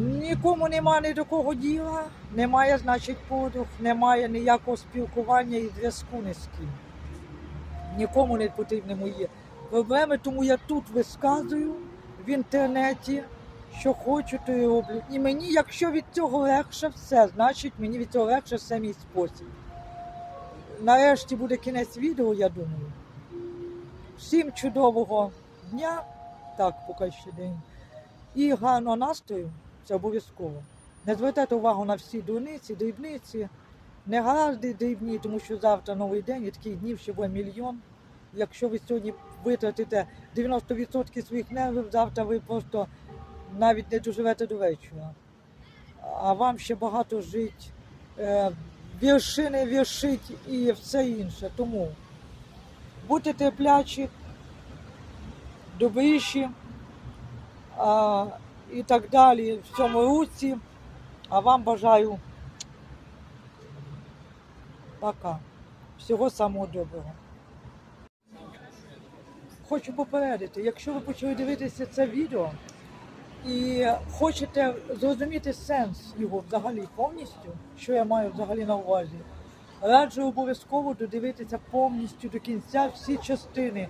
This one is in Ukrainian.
Нікому немає ні до кого діла, немає, значить, подруг, немає ніякого спілкування і зв'язку ні з ким. Нікому не потрібні мої проблеми, тому я тут висказую в інтернеті, що хочу, то і роблю. І мені, якщо від цього легше все, значить мені від цього легше все мій спосіб. Нарешті буде кінець відео, я думаю. Всім чудового дня, так, поки ще день. І гарного настрою, це обов'язково. Не звертайте увагу на всі дурниці, дрібниці, не гаразди дрібні, тому що завтра новий день і таких днів ще буде мільйон. Якщо ви сьогодні витратите 90% своїх нервів, завтра ви просто навіть не доживете до вечора. А вам ще багато жить, е, віршини віршить і все інше. Тому будьте терплячі, добріші і так далі в цьому руці. А вам бажаю пока. Всього самого доброго. Хочу попередити, якщо ви почали дивитися це відео і хочете зрозуміти сенс його взагалі повністю, що я маю взагалі на увазі, раджу обов'язково додивитися повністю до кінця всі частини.